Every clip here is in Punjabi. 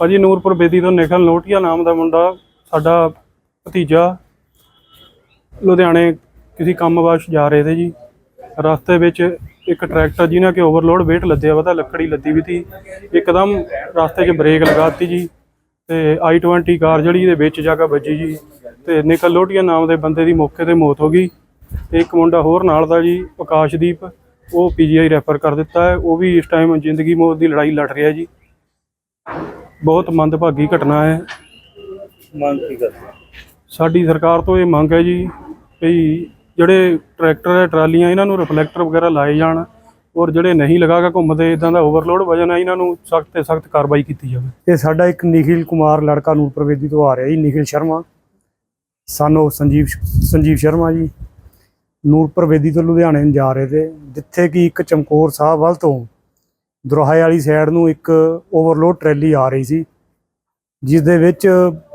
ਭਾਜੀ ਨੂਰਪੁਰ ਬੇਦੀ ਤੋਂ ਨਿਖਲ ਲੋਟੀਆ ਨਾਮ ਦਾ ਮੁੰਡਾ, ਸਾਡਾ ਭਤੀਜਾ। ਲੁਧਿਆਣੇ ਕਿਸੇ ਕੰਮ ਵਾਸਤੇ ਜਾ ਰਹੇ ਤੇ ਜੀ। ਰਸਤੇ ਵਿੱਚ ਇੱਕ ਟਰੈਕਟਰ ਜਿਹਨਾਂ ਕੇ ਓਵਰਲੋਡ weight ਲੱਦਿਆ ਵਾ ਤਾਂ ਲੱਕੜੀ ਲੱਦੀ ਵੀ ਤੀ ਇੱਕਦਮ ਰਸਤੇ 'ਚ ਬ੍ਰੇਕ ਲਗਾਤੀ ਜੀ ਤੇ i20 ਕਾਰ ਜਿਹੜੀ ਇਹਦੇ ਵਿੱਚ ਜਾ ਕੇ ਵੱਜੀ ਜੀ। ਤੇ ਨਿਕਲ ਲੋਟੀਆ ਨਾਮ ਦੇ ਬੰਦੇ ਦੀ ਮੌਕੇ ਤੇ ਮੌਤ ਹੋ ਗਈ। ਤੇ ਇੱਕ ਮੁੰਡਾ ਹੋਰ ਨਾਲ ਦਾ ਜੀ, ਆਕਾਸ਼ਦੀਪ, ਉਹ ਪੀਜੀਆਈ ਰੈਫਰ ਕਰ ਦਿੱਤਾ ਹੈ। ਉਹ ਵੀ ਇਸ ਟਾਈਮ ਜ਼ਿੰਦਗੀ ਮੌਤ ਦੀ ਲੜਾਈ ਲੜ ਰਿਹਾ ਜੀ। ਬਹੁਤ ਮੰਦਭਾਗੀ ਘਟਨਾ ਹੈ। ਮੰਗ ਕੀ ਕਰਦੇ ਸਾਡੀ ਸਰਕਾਰ ਤੋਂ ਇਹ ਮੰਗ ਹੈ ਜੀ ਵੀ ਜਿਹੜੇ ਟਰੈਕਟਰ ਹੈ ਟਰਾਲੀਆਂ ਇਹਨਾਂ ਨੂੰ ਰਿਫਲੈਕਟਰ ਵਗੈਰਾ ਲਾਏ ਜਾਣ ਔਰ ਜਿਹੜੇ ਨਹੀਂ ਲਗਾ ਕੇ ਘੁੰਮਦੇ ਇਦਾਂ ਦਾ ਓਵਰਲੋਡ ਵਜਨ ਹੈ ਇਹਨਾਂ ਨੂੰ ਸਖਤ ਤੇ ਸਖਤ ਕਾਰਵਾਈ ਕੀਤੀ ਜਾਵੇ। ਇਹ ਸਾਡਾ ਇੱਕ ਨਿਖਿਲ ਕੁਮਾਰ ਲੜਕਾ ਨੂਰਪੁਰ ਬੇਦੀ ਤੋਂ ਆ ਰਿਹਾ ਜੀ ਨਿਖਿਲ ਸ਼ਰਮਾ। ਸਾਨੂੰ ਸੰਜੀਵ ਸੰਜੀਵ ਸ਼ਰਮਾ ਜੀ। ਨੂਰਪੁਰ ਬੇਦੀ ਤੋਂ ਲੁਧਿਆਣੇ ਨੂੰ ਜਾ ਰਹੇ ਤੇ ਜਿੱਥੇ ਕਿ ਇੱਕ ਚਮਕੌਰ ਸਾਹਿਬ ਵੱਲ ਤੋਂ ਦੁਰਾਹੇ ਵਾਲੀ ਸਾਈਡ ਨੂੰ ਇੱਕ ਓਵਰਲੋਡ ਟਰੈਲੀ ਆ ਰਹੀ ਸੀ ਜਿਸ ਦੇ ਵਿੱਚ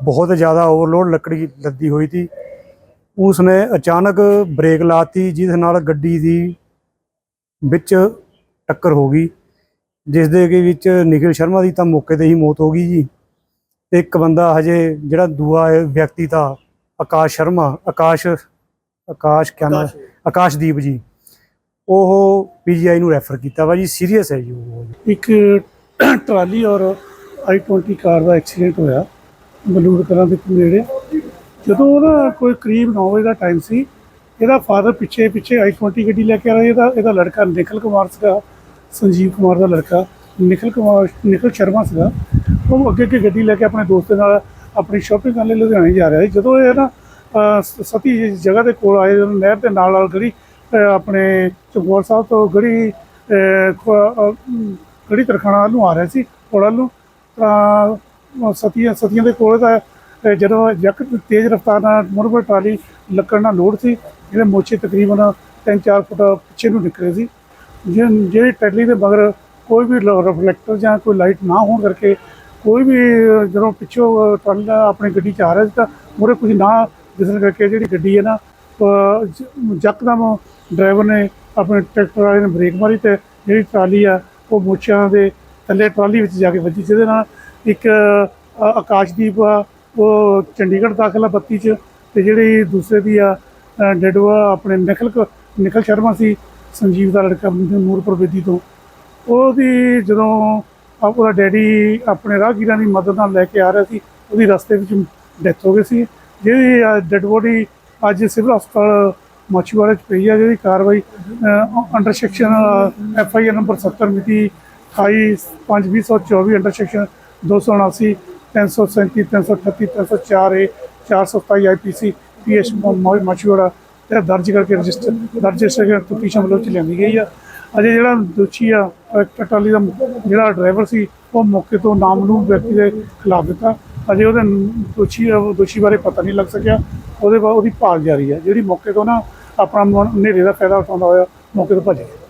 ਬਹੁਤ ਜ਼ਿਆਦਾ ਓਵਰਲੋਡ ਲੱਕੜੀ ਲੱਦੀ ਹੋਈ ਸੀ। ਉਸ ਨੇ ਅਚਾਨਕ ਬ੍ਰੇਕ ਲਾਤੀ ਜਿਸ ਨਾਲ ਗੱਡੀ ਦੀ ਵਿੱਚ ਟੱਕਰ ਹੋ ਗਈ ਜਿਸ ਦੇ ਵਿੱਚ ਨਿਖਿਲ ਸ਼ਰਮਾ ਦੀ ਤਾਂ ਮੌਕੇ ਤੇ ਹੀ ਮੌਤ ਹੋ ਗਈ ਜੀ। ਤੇ ਇੱਕ ਬੰਦਾ ਹਜੇ ਜਿਹੜਾ ਦੂਆ ਵਿਅਕਤੀ ਤਾਂ ਆਕਾਸ਼ ਸ਼ਰਮਾ ਆਕਾਸ਼ ਆਕਾਸ਼ ਕਿਆ ਨਾਮ ਆਕਾਸ਼ਦੀਪ ਜੀ। ਉਹ ਪੀਜੀਆਈ ਨੂੰ ਰੈਫਰ ਕੀਤਾ ਵਾ ਜੀ, ਸੀਰੀਅਸ ਹੈ ਜੀ ਉਹ। ਇੱਕ ਟਰਾਲੀ ਔਰ i20 ਕਾਰ ਦਾ ਐਕਸੀਡੈਂਟ ਹੋਇਆ ਬਲੂਰ ਕਲਾਂ ਦੇ ਨੇੜੇ। ਜਦੋਂ ਨਾ ਕੋਈ ਕਰੀਬ 9 ਵਜੇ ਦਾ ਟਾਈਮ ਸੀ, ਇਹਦਾ ਫਾਦਰ ਪਿੱਛੇ ਪਿੱਛੇ i20 ਗੱਡੀ ਲੈ ਕੇ ਆ ਰਿਹਾ ਇਹਦਾ ਇਹਦਾ ਲੜਕਾ ਨਿਖਲ ਕੁਮਾਰ ਸੀਗਾ, ਸੰਜੀਵ ਕੁਮਾਰ ਦਾ ਲੜਕਾ। ਨਿਖਲ ਕੁਮਾਰ ਨਿਖਲ ਸ਼ਰਮਾ ਸੀਗਾ। ਉਹ ਅੱਗੇ ਅੱਗੇ ਗੱਡੀ ਲੈ ਕੇ ਆਪਣੇ ਦੋਸਤ ਦੇ ਨਾਲ ਆਪਣੀ ਸ਼ਾਪਿੰਗ ਕਰਨ ਲਈ ਲੁਧਿਆਣੇ ਜਾ ਰਿਹਾ ਸੀ। ਜਦੋਂ ਇਹ ਨਾ ਸਤੀ ਜਗ੍ਹਾ ਦੇ ਕੋਲ ਆਏ ਨਹਿਰ ਦੇ ਨਾਲ ਨਾਲ ਗੜੀ ਆਪਣੇ ਚਮਕੌਰ ਸਾਹਿਬ ਤੋਂ ਗੜੀ ਅਹ, ਗੜੀ ਤਰਖਾਣਾ ਵੱਲ ਨੂੰ ਆ ਰਿਹਾ ਸੀ ਕੋਲ ਨੂੰ। ਤਾਂ ਸਤੀਆਂ ਸਤੀਆਂ ਦੇ ਕੋਲ ਦਾ ਜਦੋਂ ਜੱਕ ਤੇਜ਼ ਰਫ਼ਤਾਰ ਨਾਲ ਮੁਰਬਰ ਟਰਾਲੀ ਲੱਕੜ ਨਾਲ ਲੋਡ ਸੀ ਜਿਹੜੇ ਮੋਚੇ ਤਕਰੀਬਨ 3-4 ਫੁੱਟ ਪਿੱਛੇ ਨੂੰ ਨਿਕਲੇ ਸੀ। ਜਿਹ- ਜਿਹੜੀ ਟਰਾਲੀ ਦੇ ਮਗਰ ਕੋਈ ਵੀ ਰਿਫਲੈਕਟਰ ਜਾਂ ਕੋਈ ਲਾਈਟ ਨਾ ਹੋਣ ਕਰਕੇ ਕੋਈ ਵੀ ਜਦੋਂ ਪਿੱਛੋਂ ਟਰਾਲੀ ਆਪਣੀ ਗੱਡੀ ਚ ਆ ਰਿਹਾ ਸੀ ਤਾਂ ਮੂਹਰੇ ਕੁਝ ਨਾ ਦਿਸਣ ਕਰਕੇ ਜਿਹੜੀ ਗੱਡੀ ਹੈ ਨਾ ਯਕਦਮ ਡਰਾਈਵਰ ਨੇ ਆਪਣੇ ਟਰੈਕਟਰ ਵਾਲੇ ਨੇ ਬ੍ਰੇਕ ਮਾਰੀ ਤੇ ਜਿਹੜੀ ਟਰਾਲੀ ਆ, ਉਹ ਮੋਚਿਆਂ ਦੇ ਥੱਲੇ ਟਰਾਲੀ ਵਿੱਚ ਜਾ ਕੇ ਵੱਜੀ, ਜਿਹਦੇ ਨਾਲ ਇੱਕ ਆਕਾਸ਼ਦੀਪ ਆ, ਉਹ ਚੰਡੀਗੜ੍ਹ ਦਾਖਲਾ 32 ਚ ਤੇ ਜਿਹੜੀ ਦੂਸਰੇ ਦੀ ਆ ਡੈਡਵਾ ਆਪਣੇ ਨਿਖਲ ਕ- ਸ਼ਰਮਾ ਸੀ, ਸੰਜੀਵ ਦਾ ਲੜਕਾ ਨੂਰਪੁਰ ਬੇਦੀ ਤੋਂ। ਉਹਦੀ ਜਦੋਂ ਉਹਦਾ ਡੈਡੀ ਆਪਣੇ ਰਾਹਗੀਰਾਂ ਦੀ ਮਦਦ ਨਾਲ ਲੈ ਕੇ ਆ ਰਿਹਾ ਸੀ, ਉਹਦੀ ਰਸਤੇ ਵਿੱਚ ਡੈਥ ਹੋ ਗਈ ਸੀ। ਜਿਹੜੀ ਡੈਡ ਬੋਡੀ ਅੱਜ ਸਿਵਲ ਹਸਪਤਾਲ ਮਾਛੀਵਾੜਾ ਚ ਪਈ ਆ ਜਿਹਦੀ ਕਾਰਵਾਈ under section F I R number 70 ਮਿਤੀ 28 5 2024 under section 279 337 338 304 A 427 IPC PS Machhiwara ਤੇ ਦਰਜ ਕਰਕੇ ਰਜਿਸਟਰ, ਦਰਜ ਕਰਕੇ ਤਫਤੀਸ਼ ਅਮਲ 'ਚ ਲਿਆਂਦੀ ਗਈ ਆ। ਅਜੇ ਜਿਹੜਾ ਦੋਸ਼ੀ ਆ ਟਰਾਲੀ ਦਾ ਜਿਹੜਾ ਡਰਾਈਵਰ ਸੀ, ਉਹ ਮੌਕੇ ਤੋਂ ਨਾਮਲੂਮ ਵਿਅਕਤੀ ਦੇ ਖਿਲਾਫ ਦਿੱਤਾ। ਅਜੇ ਉਹਦੇ ਦੋਸ਼ੀ ਦੋਸ਼ੀ ਬਾਰੇ ਪਤਾ ਨਹੀਂ ਲੱਗ ਸਕਿਆ। ਉਹਦੇ ਬਾਅਦ ਉਹਦੀ ਭਾਲ ਜਾਰੀ ਹੈ। ਜਿਹੜੀ ਮੌਕੇ ਤੋਂ ਨਾ ਆਪਣਾ ਮ- ਹਨੇਰੇ ਦਾ ਫਾਇਦਾ ਉਠਾਉਂਦਾ ਹੋਇਆ, ਮੌਕੇ ਤੋਂ ਭੱਜ ਗਿਆ